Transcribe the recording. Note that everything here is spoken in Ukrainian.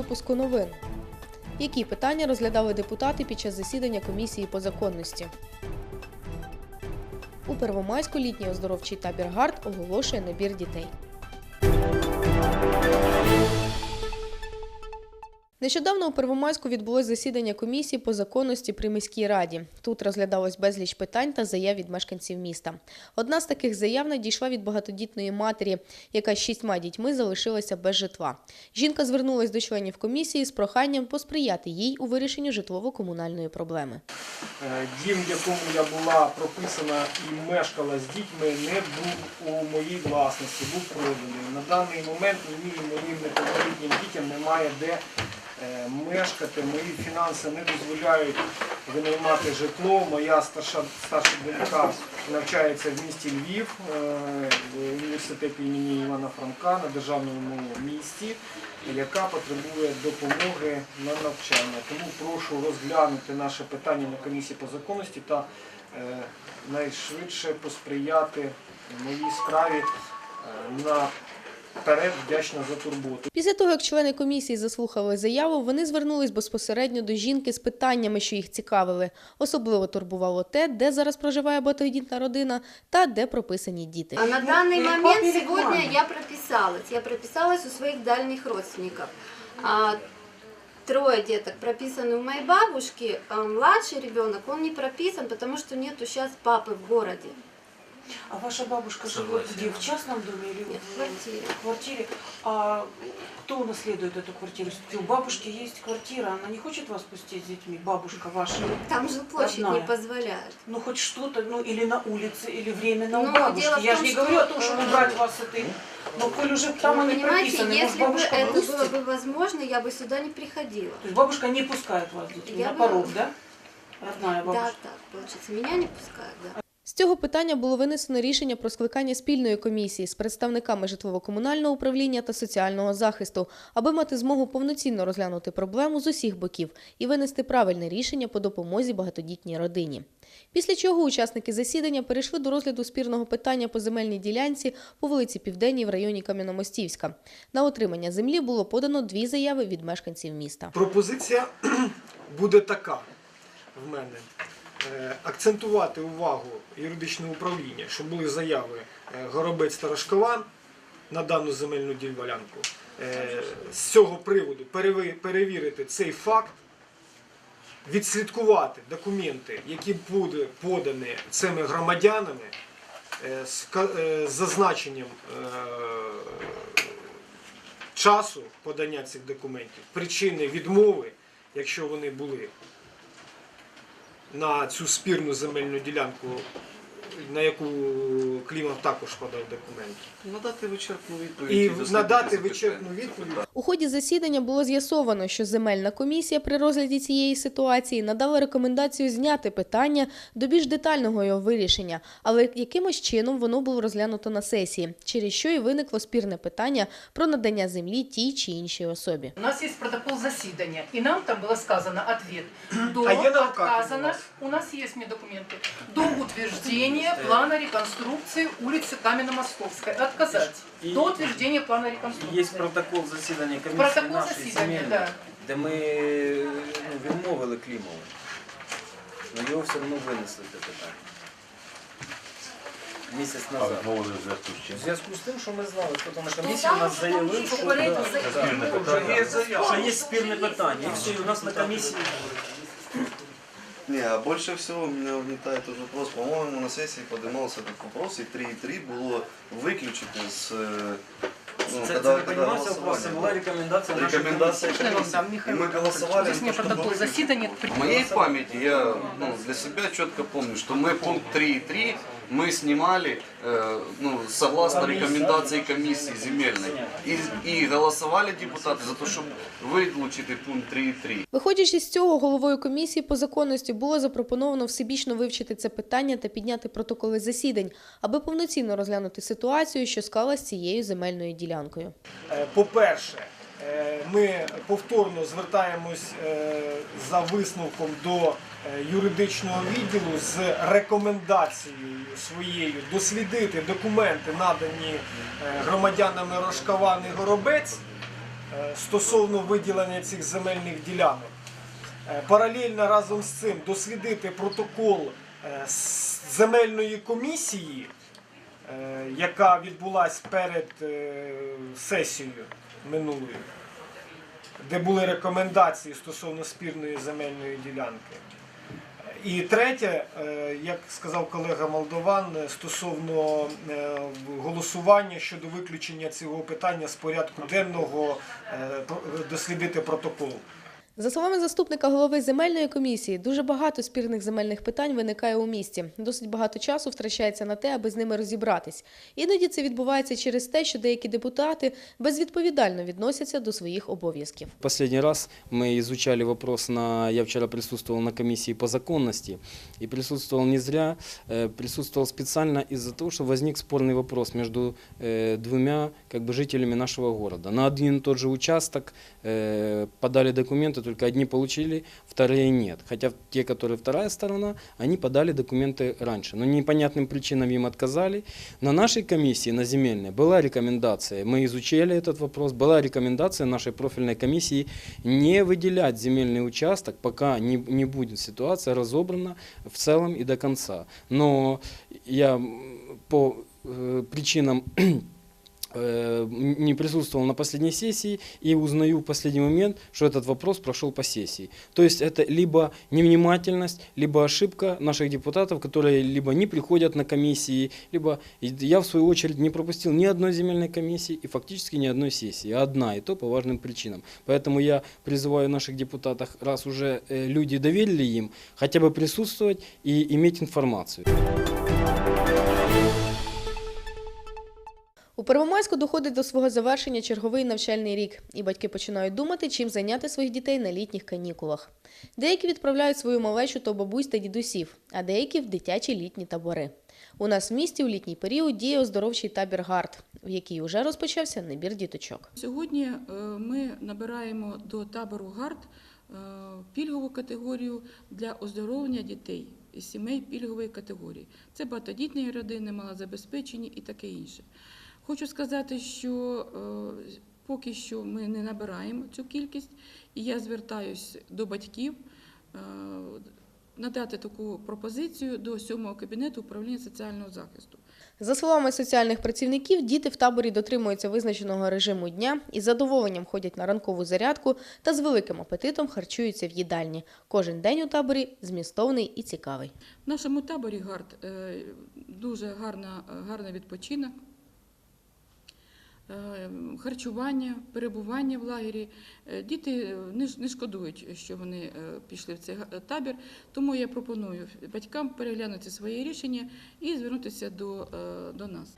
Випуску новин. Які питання розглядали депутати під час засідання комісії по законності? У Первомайську літній оздоровчий табір ГАРД оголошує набір дітей. Нещодавно у Первомайську відбулось засідання комісії по законності при міській раді. Тут розглядалось безліч питань та заяв від мешканців міста. Одна з таких заяв надійшла від багатодітної матері, яка з шістьма дітьми залишилася без житла. Жінка звернулась до членів комісії з проханням посприяти їй у вирішенні житлово-комунальної проблеми. Е, Дім, в якому я була прописана і мешкала з дітьми, не був у моїй власності, був проданий. На даний момент мені і моїм неповнолітнім дітям немає де мешкати. Мої фінанси не дозволяють винаймати житло. Моя старша, старша донька навчається в місті Львів е, в університеті імені Івана Франка на державному місті, яка потребує допомоги на навчання. Тому прошу розглянути наше питання на комісії по законності та е, найшвидше посприяти моїй справі е, наперед вдячна за турботу. Після того, як члени комісії заслухали заяву, вони звернулись безпосередньо до жінки з питаннями, що їх цікавили. Особливо турбувало те, де зараз проживає багатодітна родина та де прописані діти. А на Ну, данный ну, момент папе сегодня реклама. я прописалась. Я прописалась у своих дальних родственников. А, трое деток прописаны у моей бабушки, а младший ребенок, он не прописан, потому что нету сейчас папы в городе. А ваша бабушка живет Согласен. где? В частном доме или Нет, в квартире. в квартире? А кто унаследует эту квартиру? Всё-таки У бабушки есть квартира, она не хочет вас пустить с детьми? Бабушка ваша? Там же площадь не Родная. позволяет. Ну хоть что-то, ну или на улице, или временно у Ну, бабушки. дело в Я том, же не что, говорю о том, чтобы э, убрать вас с этой... Но коль уже там Вы они понимаете, прописаны, если бы это пустит? было бы возможно, я бы сюда не приходила. То есть бабушка не пускает вас с детьми Я на бы- порог, да? Родная Да, бабушка. так, получается. Меня не пускают, да. Цього питання було винесено рішення про скликання спільної комісії з представниками житлово-комунального управління та соціального захисту, аби мати змогу повноцінно розглянути проблему з усіх боків і винести правильне рішення по допомозі багатодітній родині. Після чого учасники засідання перейшли до розгляду спірного питання по земельній ділянці по вулиці Південній в районі Кам'яномостівська. На отримання землі було подано дві заяви від мешканців міста. Пропозиція буде така в мене. Е, Акцентувати увагу юридичного управління, що були заяви е, Горобець та Рожкова на дану земельну ділянку. Е, З цього приводу перевірити цей факт, відслідкувати документи, які будуть подані цими громадянами з зазначенням часу подання цих документів, причини відмови, якщо вони були на цю спірну земельну ділянку, на яку Клімов також подав документи. Надати вичерпну відповідь. І надати вичерпну відповідь. У ході засідання було з'ясовано, що земельна комісія при розгляді цієї ситуації надала рекомендацію зняти питання до більш детального його вирішення, але якимось чином воно було розглянуто на сесії, через що і виникло спірне питання про надання землі тій чи іншій особі. У нас есть протокол заседания, и нам там было сказано ответ. До А я на руках у отказано, вас. у нас есть мне документы, до утверждения плана реконструкции улицы Каменно-Московской. Отказать. И- До утверждения плана реконструкции. Є протокол засідання комісії Протокол нашої засідання, земельної, да. де ми ну, відмовили Клімову. Но його все одно винесли це питання. Місяць назад. відмовили в зв'язку з чим? В зв'язку з тим, що ми знали, хто на комісії у нас заявив, що, да, Спірне питання. є, що є спірне питання. І все, і у нас на комісії Не, а больше всего меня угнетает тот вопрос. По-моему, на сессии поднимался этот вопрос, и 3,3 было выключено с... э, Ну, це, когда, це не когда піднімався вопрос, це голосовали. була рекомендація нашої Рекомендация комісії. Можно я вам комиссии. дам, И Михаил? мы голосовали, Здесь мне за то, чтобы протокол выключить. заседания. В моей памяти я ну, для себя четко помню, что мы пункт 3.3 мы снимали э, ну, согласно рекомендации комиссии земельной. И, и голосовали депутаты за то, чтобы выключить пункт 3.3. Виходячи з цього, головою комісії по законності було запропоновано всебічно вивчити це питання та підняти протоколи засідань, аби повноцінно розглянути ситуацію, що склалась з цією земельною ділянкою. Е, По-перше, е, ми повторно звертаємось е, за висновком до е, юридичного відділу з рекомендацією своєю дослідити документи, надані е, громадянами Рожкован і Горобець, е, стосовно виділення цих земельних ділянок. Е, Паралельно разом з цим дослідити протокол е, земельної комісії, е, яка відбулась перед е, сесією минулою, де були рекомендації стосовно спірної земельної ділянки. І третє, е, як сказав колега Молдован, е, стосовно е, голосування щодо виключення цього питання з порядку денного дослідити протокол. За словами заступника голови земельної комісії, дуже багато спірних земельних питань виникає у місті. Досить багато часу втрачається на те, аби з ними розібратись. Іноді це відбувається через те, що деякі депутати безвідповідально відносяться до своїх обов'язків. Последний раз мы изучали вопрос на... Я вчера присутствовал на комиссии по законности. И присутствовал не зря, э, присутствовал специально из-за того, что возник спорный вопрос между э, двумя как бы, жителями нашего города. На один и тот же участок э, подали документы, только одни получили, вторые нет. Хотя те, которые вторая сторона, они подали документы раньше. Но непонятным причинам им отказали. На нашей комиссии, на земельной, была рекомендация, мы изучали этот вопрос, была рекомендация нашей профильной комиссии не выделять земельный участок, пока не, не будет ситуация разобрана в целом и до конца. Но я м, по э, причинам э, не присутствовал на последней сессии и узнаю в последний момент, что этот вопрос прошел по сессии. То есть это либо невнимательность, либо ошибка наших депутатов, которые либо не приходят на комиссии, либо я в свою очередь не пропустил ни одной земельной комиссии и фактически ни одной сессии. Одна и то по важным причинам. Поэтому я призываю наших депутатов, раз уже э, люди доверили им, хотя бы присутствовать и иметь информацию. У Первомайську доходить до свого завершення черговий навчальний рік, і батьки починають думати, чим зайняти своїх дітей на літніх канікулах. Деякі відправляють свою малечу до бабусь та дідусів, а деякі в дитячі літні табори. У нас в місті у літній період діє оздоровчий табір Гард, в який уже розпочався набір діточок. Сьогодні е, ми набираємо до табору ГАРД е, пільгову категорію для оздоровлення дітей із сімей пільгової категорії. Це багатодітні родини, малозабезпечені і таке інше. Хочу сказати, що е, поки що ми не набираємо цю кількість, і я звертаюся до батьків е, надати таку пропозицію до сьомого кабінету управління соціального захисту. За словами соціальних працівників, діти в таборі дотримуються визначеного режиму дня і з задоволенням ходять на ранкову зарядку та з великим апетитом харчуються в їдальні. Кожен день у таборі змістовний і цікавий. В нашому таборі гард е, дуже гарна, гарний відпочинок, харчування, перебування в лагері. Е, Діти не шкодують, що вони е, пішли в цей табір, тому я пропоную батькам переглянути своє рішення і звернутися до, е, до нас.